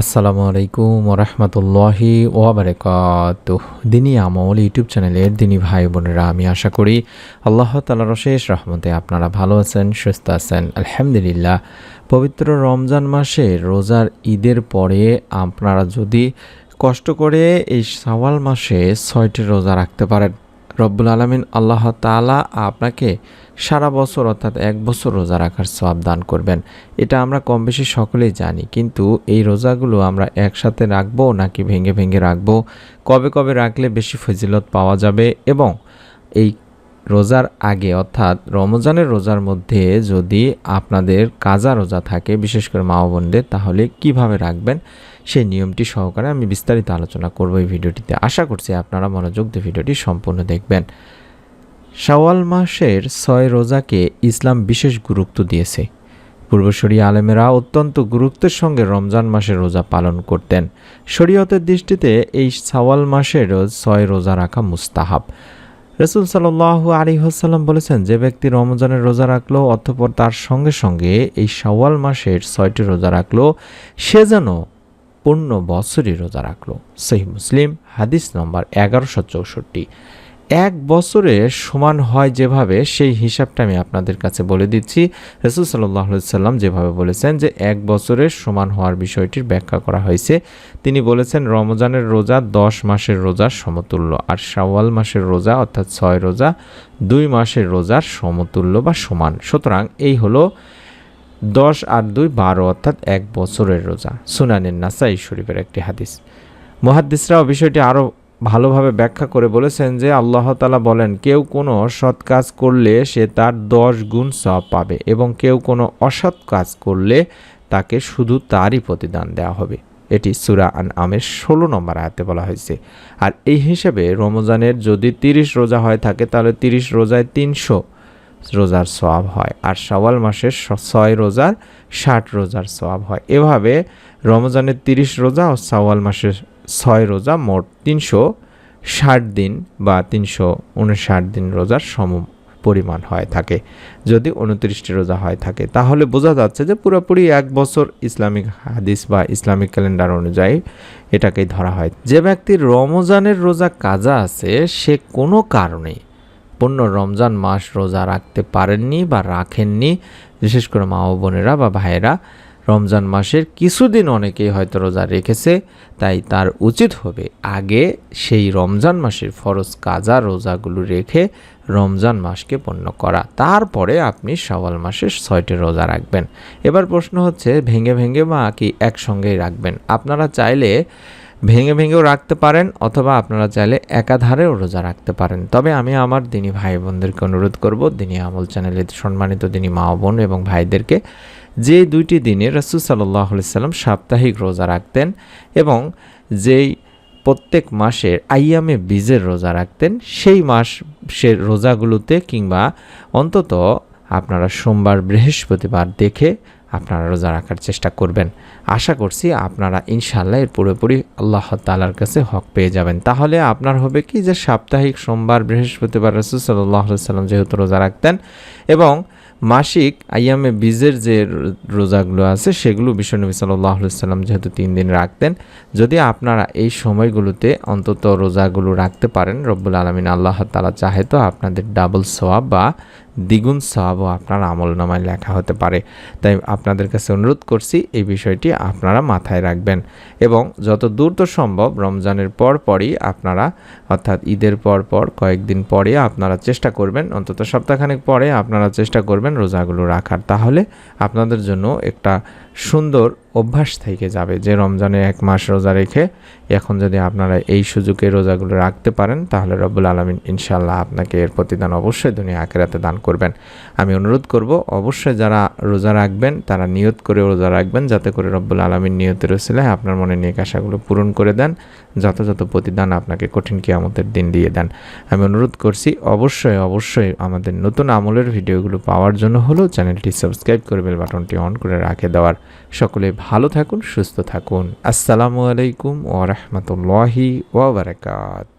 আসসালামু আলাইকুম ওরহমতুল্লাহি ওবরাকাত দিনী আমল ইউটিউব চ্যানেলের দিনী ভাই বোনেরা, আমি আশা করি আল্লাহ তালার শেষ রহমতে আপনারা ভালো আছেন, সুস্থ আছেন। আলহামদুলিল্লাহ, পবিত্র রমজান মাসে রোজার ঈদের পরে আপনারা যদি কষ্ট করে এই সাওয়াল মাসে ছয়টি রোজা রাখতে পারেন রব্বুল আলমিন আল্লাহ তালা আপনাকে সারা বছর অর্থাৎ এক বছর রোজা রাখার সব দান করবেন। এটা আমরা কম বেশি সকলেই জানি, কিন্তু এই রোজাগুলো আমরা একসাথে রাখব নাকি ভেঙে ভেঙে রাখব? কবে কবে রাখলে বেশি ফজিলত পাওয়া যাবে? এবং এই রোজার আগে, অর্থাৎ রমজানের রোজার মধ্যে যদি আপনাদের কাজা রোজা থাকে, বিশেষ করে মা বোনদের, তাহলে কীভাবে রাখবেন? সেই নিয়মটি সহকারে আমি বিস্তারিত আলোচনা করব এই ভিডিওটিতে। আশা করছি আপনারা মনোযোগ দিয়ে ভিডিওটি সম্পূর্ণ দেখবেন। শাওয়াল মাসের ছয় রোজাকে ইসলাম বিশেষ গুরুত্ব দিয়েছে। পূর্বশরী আলেমেরা অত্যন্ত গুরুত্বের সঙ্গে রমজান মাসের রোজা পালন করতেন। শরীয়তের দৃষ্টিতে এই সাওয়াল মাসের ছয় রোজা রাখা মুস্তাহাব। রসুল সাল্লাহ আলী হাসাল্লাম বলেছেন, যে ব্যক্তি রমজানের রোজা রাখল অথপর তার সঙ্গে সঙ্গে এই সওয়াল মাসের ছয়টি রোজা রাখল, সে যেন পূর্ণ বছরই রোজা রাখল। সেই মুসলিম, হাদিস নম্বর এগারোশো চৌষট্টি। এক বছরে সমান হয় যেভাবে, সেই হিসাবটা আমি আপনাদের কাছে বলে দিচ্ছি। রসুল সাল্লাহ সাল্লাম যেভাবে বলেছেন যে, এক বছরের সমান হওয়ার বিষয়টির ব্যাখ্যা করা হয়েছে। তিনি বলেছেন, রমজানের রোজা দশ মাসের রোজার সমতুল্য, আর শাওয়াল মাসের রোজা অর্থাৎ ছয় রোজা, দুই মাসের রোজার সমতুল্য বা সমান। সুতরাং এই হলো দশ আর দুই বারো অর্থাৎ এক বছরের রোজা। সুনানের নাসাই শরীফের একটি হাদিস। মহাদ্দিসরাও বিষয়টি আরও ভালোভাবে ব্যাখ্যা করে বলেছেন যে আল্লাহ তালা বলেন, কেউ কোনো সৎ কাজ করলে সে তার দশ গুণ সব পাবে এবং কেউ কোনো অসৎ কাজ করলে তাকে শুধু তারই প্রতিদান দেওয়া হবে। এটি সুরা আন আমের ষোলো নম্বর আয়াতে বলা হয়েছে। আর এই হিসেবে রমজানের যদি তিরিশ রোজা হয় থাকে, তাহলে তিরিশ রোজায় তিনশো রোজার সোয়াব হয় আর সওয়াল মাসের ছয় রোজার ষাট রোজার সোয়াব হয়। এভাবে রমজানের তিরিশ রোজা ও সওয়াল মাসের ছয় রোজা মোট তিনশো ষাট দিন বা তিনশো উনষাট দিন রোজার সম পরিমাণ হয় থাকে। যদি উনত্রিশটি রোজা হয় থাকে, তাহলে বোঝা যাচ্ছে যে পুরোপুরি এক বছর ইসলামিক হাদিস বা ইসলামিক ক্যালেন্ডার অনুযায়ী এটাকেই ধরা হয়। যে ব্যক্তির রমজানের রোজা কাজা আছে, সে কোনো কারণে পূর্ণ রমজান মাস রোজা রাখতে পারেননি বা রাখেননি। বিশেষ করে মা বোনেরা বা ভাইয়েরা রমজান মাসের কিছুদিন অনেকেই হয়তো রোজা রেখেছে, তাই তার উচিত হবে আগে সেই রমজান মাসের ফরজ কাজা রোজাগুলো রেখে রমজান মাসকে পণ্য করা। তারপরে আপনি সওয়াল মাসের ছয়টি রোজা রাখবেন। এবার প্রশ্ন হচ্ছে, ভেঙে ভেঙে বা কি একসঙ্গেই রাখবেন? আপনারা চাইলে ভেঙে ভেঙেও রাখতে পারেন অথবা আপনারা চাইলে একাধারেও রোজা রাখতে পারেন। তবে আমি আমার দিনী ভাই বোনদেরকে অনুরোধ করব, দিনী আমল চ্যানেলের সম্মানিত দিনী মা বোন এবং ভাইদেরকে যে দুইটি দিনে রসুল সাল্লাম সাপ্তাহিক রোজা রাখতেন এবং যেই প্রত্যেক মাসের আইয়ামে বীজের রোজা রাখতেন, সেই মাস মাসের রোজাগুলোতে কিংবা অন্তত আপনারা সোমবার বৃহস্পতিবার দেখে আপনারা রোজা রাখার চেষ্টা করবেন। আশা করছি আপনারা ইনশাল্লাহ এর পুরোপুরি আল্লাহ তালার কাছে হক পেয়ে যাবেন। তাহলে আপনার হবে কি যে সাপ্তাহিক সোমবার বৃহস্পতিবার রসুল সাল্লাহ সাল্লাম যেহেতু রোজা রাখতেন এবং মাসিক আইয়ামে বীজের যে রোজাগুলো আছে সেগুলো বিশ্বনবী সাল্লাহ সাল্লাম যেহেতু তিন দিন রাখতেন, যদি আপনারা এই সময়গুলোতে অন্তত রোজাগুলো রাখতে পারেন, রব্বুল আলমিন আল্লাহ তালা চাহে তো আপনাদের ডাবল সোয়াব বা দ্বিগুণ সওয়াবও আপনার আমল নামায় লেখা হতে পারে। তাই আপনাদের কাছে অনুরোধ করছি এই বিষয়টি আপনারা মাথায় রাখবেন এবং যত দ্রুত সম্ভব রমজানের পর পরই আপনারা, অর্থাৎ ঈদের পর পর কয়েকদিন পরে আপনারা চেষ্টা করবেন, অন্তত সপ্তাহখানেক পরে আপনারা চেষ্টা করবেন রোজাগুলো রাখার। তাহলে আপনাদের জন্য একটা সুন্দর অভ্যাস থেকে যাবে যে রমজানে এক মাস রোজা রেখে এখন যদি আপনারা এই সুযোগে রোজাগুলো রাখতে পারেন, তাহলে রব্বুল আলমিন ইনশাল্লাহ আপনাকে এর প্রতিদান অবশ্যই দুনিয়া আকেরাতে দান করবেন। আমি অনুরোধ করব, অবশ্যই যারা রোজা রাখবেন, তারা নিয়ত করে রোজা রাখবেন, যাতে করে রব্বুল আলমিন নিয়তের রসিলায় আপনার মনে নিয়ে আশাগুলো পূরণ করে দেন, যথাযথ প্রতিদান আপনাকে কঠিন কিয়ামতের দিন দিয়ে দেন। আমি অনুরোধ করছি, অবশ্যই অবশ্যই আমাদের নতুন আমলের ভিডিওগুলো পাওয়ার জন্য হলেও চ্যানেলটি সাবস্ক্রাইব করে বেল বাটনটি অন করে রাখে দেওয়ার সকলে ভালো থাকুন সুস্থ থাকুন। আসসালামু আলাইকুম ওরহমতুল্লাহি ওবরাকাত